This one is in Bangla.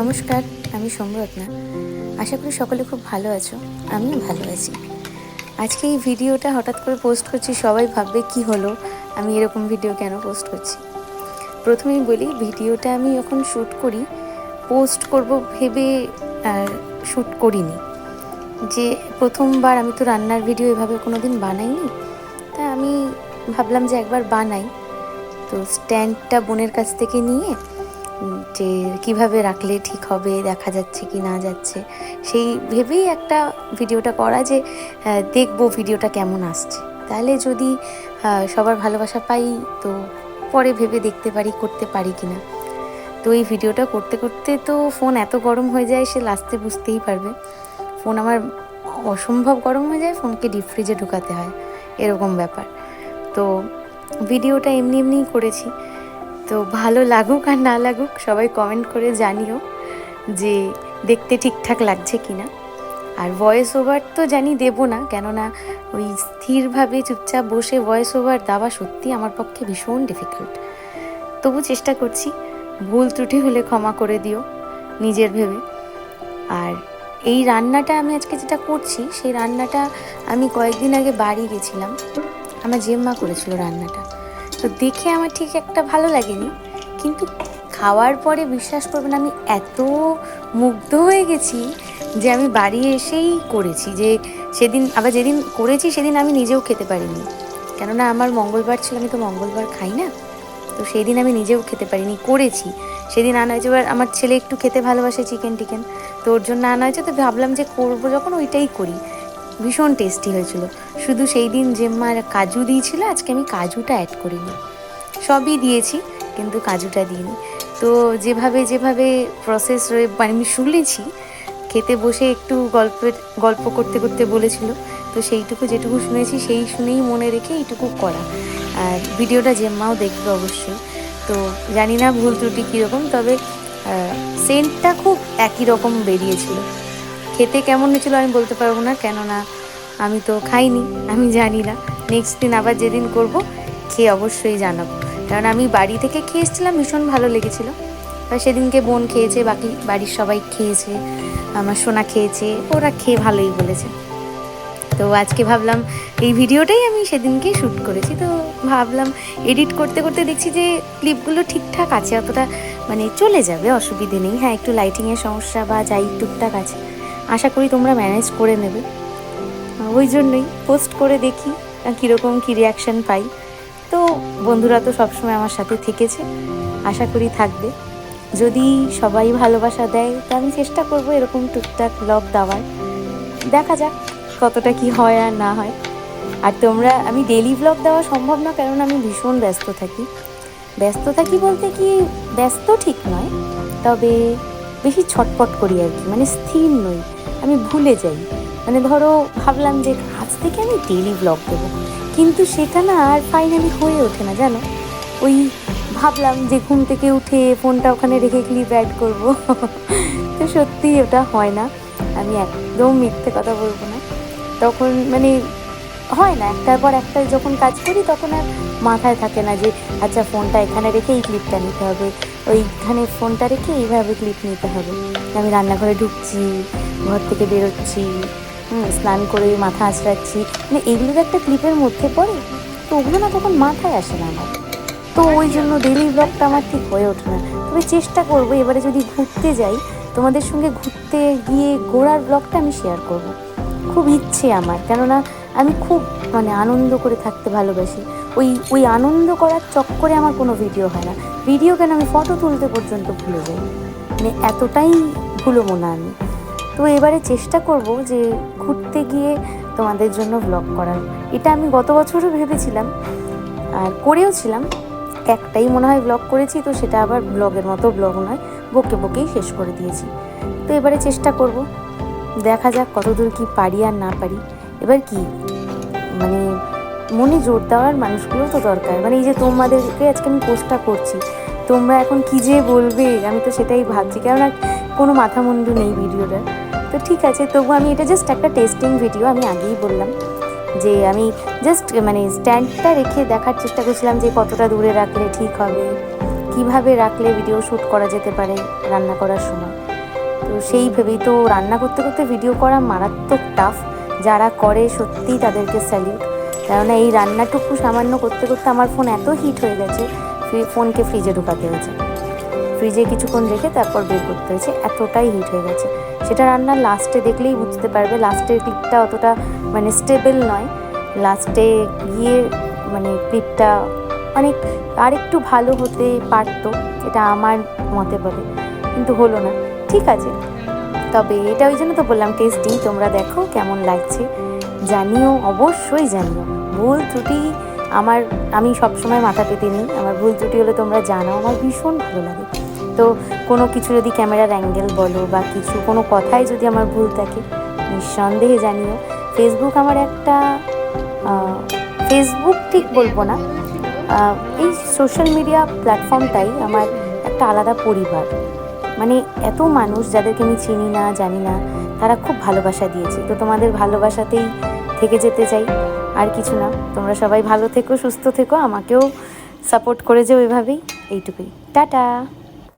নমস্কার, আমি সম্রত্না আশা করি সকলে খুব ভালো আছো, আমিও ভালো আছি। আজকে এই ভিডিওটা হঠাৎ করে পোস্ট করছি, সবাই ভাববে কি হলো, আমি এরকম ভিডিও কেন পোস্ট করছি? প্রথমেই বলি, ভিডিওটা আমি যখন শ্যুট করি পোস্ট করব ভেবে আর শ্যুট করিনি। যে প্রথমবার আমি তো রান্নার ভিডিও এভাবে কোনো দিন বানাইনি, তা আমি ভাবলাম যে একবার বানাই। তো স্ট্যান্ডটা বোনের কাছ থেকে নিয়ে যে কীভাবে রাখলে ঠিক হবে, দেখা যাচ্ছে কি না যাচ্ছে, সেই ভেবেই একটা ভিডিওটা করা যে দেখব ভিডিওটা কেমন আসছে। তাহলে যদি সবার ভালোবাসা পাই, তো পরে ভেবে দেখতে পারি, করতে পারি কি না তো এই ভিডিওটা করতে করতে তো ফোন এত গরম হয়ে যায় সে লাস্টে বুঝতেই পারবে। ফোন আমার অসম্ভব গরম হয়ে যায়, ফোনকে ডিপ ফ্রিজে ঢুকাতে হয়, এরকম ব্যাপার। তো ভিডিওটা এমনি এমনিই করেছি। তো ভালো লাগুক আর না লাগুক সবাই কমেন্ট করে জানিও যে দেখতে ঠিকঠাক লাগছে কি না আর ভয়েস ওভার তো জানি দেবো না, কেননা ওই স্থিরভাবে চুপচাপ বসে ভয়েস ওভার দেওয়া সত্যি আমার পক্ষে ভীষণ ডিফিকাল্ট তবু চেষ্টা করছি, ভুল ত্রুটি হলে ক্ষমা করে দিও নিজের ভেবে। আর এই রান্নাটা আমি আজকে যেটা করছি, সেই রান্নাটা আমি কয়েকদিন আগে বাড়ি গেছিলাম। আমার জেম্মা করেছিল রান্নাটা। তো দেখে আমার ঠিক একটা ভালো লাগেনি। কিন্তু খাওয়ার পরে বিশ্বাস করবেন, আমি এত মুগ্ধ হয়ে গেছি যে আমি বাড়ি এসেই করেছি যে সেদিন, আবার যেদিন করেছি সেদিন আমি নিজেও খেতে পারিনি। কেননা আমার মঙ্গলবার ছিল, আমি তো মঙ্গলবার খাই না। তো সেই দিন আমি নিজেও খেতে পারিনি, করেছি। সেদিন আনা হয়েছে এবার আমার ছেলে একটু খেতে ভালোবাসে চিকেন টিকেন, তো ওর জন্য আনা হয়েছে তো ভাবলাম যে করব, যখন ওইটাই করি। ভীষণ টেস্টি হয়েছিল। শুধু সেই দিন জেম্মার কাজু দিয়েছিল, আজকে আমি কাজুটা অ্যাড করিনি। সবই দিয়েছি, কিন্তু কাজুটা দিইনি। তো যেভাবে যেভাবে প্রসেস রয়ে মানে আমি শুনেছি, খেতে বসে একটু গল্পের, গল্প করতে করতে বলেছিল। তো সেইটুকু যেটুকু শুনেছি, সেই শুনেই মনে রেখে এইটুকু করা। আর ভিডিওটা জেম্মাও দেখবে অবশ্যই। তো জানি না ভুল ত্রুটি কীরকম, তবে সেন্টটা খুব একই রকম বেরিয়েছিল। খেতে কেমন হয়েছিল আমি বলতে পারব না, কেননা আমি তো খাইনি, আমি জানি না। নেক্সট দিন আবার যেদিন করব, খেয়ে অবশ্যই জানাব। কারণ আমি বাড়ি থেকে খেয়ে এসেছিলাম, ভীষণ ভালো লেগেছিল। আর সেদিনকে বোন খেয়েছে, বাকি বাড়ির সবাই খেয়েছে, আমার সোনা খেয়েছে, ওরা খেয়ে ভালোই বলেছে। তো আজকে ভাবলাম, এই ভিডিওটাই আমি সেদিনকে শ্যুট করেছি। তো ভাবলাম এডিট করতে করতে দেখছি যে ক্লিপগুলো ঠিকঠাক আছে, অতটা মানে চলে যাবে, অসুবিধে নেই। হ্যাঁ একটু লাইটিংয়ের সমস্যা বা যাই, টুকটাক আছে। আশা করি তোমরা ম্যানেজ করে নেবে। ওই জন্যই পোস্ট করে দেখি কীরকম কী রিয়াকশান পাই। তো বন্ধুরা তো সবসময় আমার সাথে থেকেছে, আশা করি থাকবে। যদি সবাই ভালোবাসা দেয়, তো আমি চেষ্টা করব এরকম টুকটাক ব্লগ দেওয়ার। দেখা যাক কতটা কি হয় আর না হয়। আর তোমরা, আমি ডেলি ব্লগ দেওয়া সম্ভব না, কারণ আমি ভীষণ ব্যস্ত থাকি। ব্যস্ত থাকি বলতে কি, ব্যস্ত ঠিক নয়, তবে বেশি ছটপট করি আর কি মানে স্থির নই, আমি ভুলে যাই। মানে ধরো ভাবলাম যে আজ থেকে আমি ডেলি ব্লগ দেবো, কিন্তু সেটা না আর ফাইনালি হয়ে ওঠে না, জানো? ওই ভাবলাম যে ঘুম থেকে উঠে ফোনটা ওখানে রেখে ক্লিপ অ্যাড করব। তো সত্যি ওটা হয় না, আমি একদম মিথ্যে কথা বলব না। তখন মানে হয় না একটার পর একটা যখন কাজ করি তখন আর মাথায় থাকে না যে আচ্ছা ফোনটা এখানে রেখে এই ক্লিপটা নিতে হবে। ওইখানে ফোনটা রেখে এইভাবে ক্লিপ নিতে হবে। আমি রান্নাঘরে ঢুকছি ঘর থেকে বেরোচ্ছি হুম, স্নান করে মাথা আঁচড়াচ্ছি। মানে এগুলো তো একটা ক্লিপের মধ্যে পড়ে তো ওগুলো না তখন মাথায় আসে না আমার। তো ওই জন্য ডেলি ব্লগটা আমার ঠিক হয়ে ওঠে না। তবে চেষ্টা করব এবারে যদি ঘুরতে যাই তোমাদের সঙ্গে ঘুরতে গিয়ে ঘোরার ব্লগটা আমি শেয়ার করব। খুব ইচ্ছে আমার। কেননা আমি খুব মানে আনন্দ করে থাকতে ভালোবাসি। ওই ওই আনন্দ করার চক্করে আমার কোনো ভিডিও হয় না। ভিডিও কেন আমি ফটো তুলতে পর্যন্ত ভুলে যাই? মানে এতটাই ভুলো মনে আমি। তো এবারে চেষ্টা করব যে ঘুরতে গিয়ে তোমাদের জন্য ব্লগ করার। এটা আমি গত বছরও ভেবেছিলাম, আর করেও ছিলাম। একটাই মনে হয় ব্লগ করেছি, তো সেটা আবার ব্লগের মতো ব্লগ নয়, বকে বকেই শেষ করে দিয়েছি। তো এবারে চেষ্টা করব। দেখা যাক কতদূর কি পারি আর না পারি। এবার কি? মানে মনে জোর দেওয়ার মানুষগুলো তো দরকার। মানে এই যে তোমাদেরকে আজকে আমি পোস্টটা করছি, তোমরা এখন কি যে বলবে? আমি তো সেটাই ভাবছি, কেননা কোনো মাথা মুন্ডু নেই ভিডিওটা। তো ঠিক আছে, তবু আমি এটা জাস্ট একটা টেস্টিং ভিডিও আমি আগেই বললাম যে আমি জাস্ট মানে স্ট্যান্ডটা রেখে দেখার চেষ্টা করছিলাম যে কতটা দূরে রাখলে ঠিক হবে, কীভাবে রাখলে ভিডিও শ্যুট করা যেতে পারে রান্না করার সময়। তো সেই ভেবেই তো রান্না করতে করতে ভিডিও করা মারাত্মক টাফ যারা করে সত্যিই তাদেরকে স্যালিউট কেননা এই রান্নাটুকু সামান্য করতে করতে আমার ফোন এত হিট হয়ে গেছে ফোনকে ফ্রিজে ঢুকাতে হয়েছে। ফ্রিজে কিছুক্ষণ রেখে তারপর বের করতে হয়েছে, এতটাই হিট হয়ে গেছে। সেটা রান্নার লাস্টে দেখলেই বুঝতে পারবে লাস্টের ক্লিপটা অতটা মানে স্টেবল নয়। লাস্টে গিয়ে মানে ক্লিপটা অনেক আরেকটু ভালো হতে পারতো, এটা আমার মতে বলে। কিন্তু হলো না। ঠিক আছে। তবে এটা ওই জন্য তো বললাম টেস্ট তোমরা দেখো কেমন লাগছে। জানিও, অবশ্যই জানিও। ভুল ত্রুটি আমার, আমি সবসময় মাথা পেতে নিই। আমার ভুল ত্রুটি হলে তোমরা জানাও, আমার ভীষণ ভালো লাগে। তো কোনো কিছু যদি ক্যামেরার অ্যাঙ্গেল বলো বা কিছু, কোনো কথায় যদি আমার ভুল থাকে, নিঃসন্দেহে জানিও। ফেসবুক আমার একটা ফেসবুক ঠিক বলব না এই সোশ্যাল মিডিয়া প্ল্যাটফর্মটাই আমার একটা আলাদা পরিবার। মানে এত মানুষ যাদেরকে আমি চিনি না, জানি না, তারা খুব ভালোবাসা দিয়েছে। তো তোমাদের ভালোবাসাতেই থেকে যেতে চাই, আর কিছু না। তোমরা সবাই ভালো থেকো, সুস্থ থেকো, আমাকেও সাপোর্ট করে যেও এভাবেই এইটুকুই। টাটা!